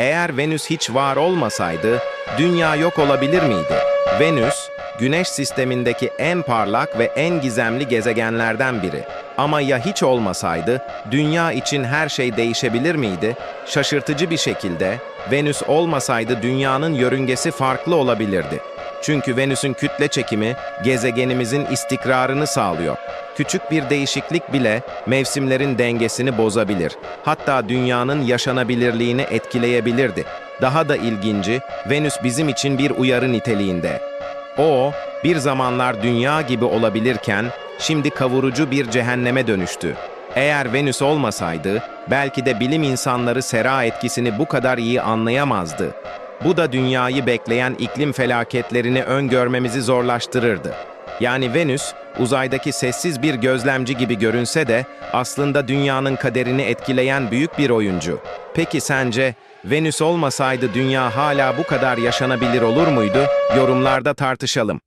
Eğer Venüs hiç var olmasaydı, dünya yok olabilir miydi? Venüs, Güneş sistemindeki en parlak ve en gizemli gezegenlerden biri. Ama ya hiç olmasaydı, dünya için her şey değişebilir miydi? Şaşırtıcı bir şekilde, Venüs olmasaydı dünyanın yörüngesi farklı olabilirdi. Çünkü Venüs'ün kütle çekimi gezegenimizin istikrarını sağlıyor. Küçük bir değişiklik bile mevsimlerin dengesini bozabilir. Hatta dünyanın yaşanabilirliğini etkileyebilirdi. Daha da ilginci, Venüs bizim için bir uyarı niteliğinde. O, bir zamanlar dünya gibi olabilirken, şimdi kavurucu bir cehenneme dönüştü. Eğer Venüs olmasaydı, belki de bilim insanları sera etkisini bu kadar iyi anlayamazdı. Bu da dünyayı bekleyen iklim felaketlerini öngörmemizi zorlaştırırdı. Yani Venüs, uzaydaki sessiz bir gözlemci gibi görünse de aslında dünyanın kaderini etkileyen büyük bir oyuncu. Peki sence Venüs olmasaydı dünya hala bu kadar yaşanabilir olur muydu? Yorumlarda tartışalım.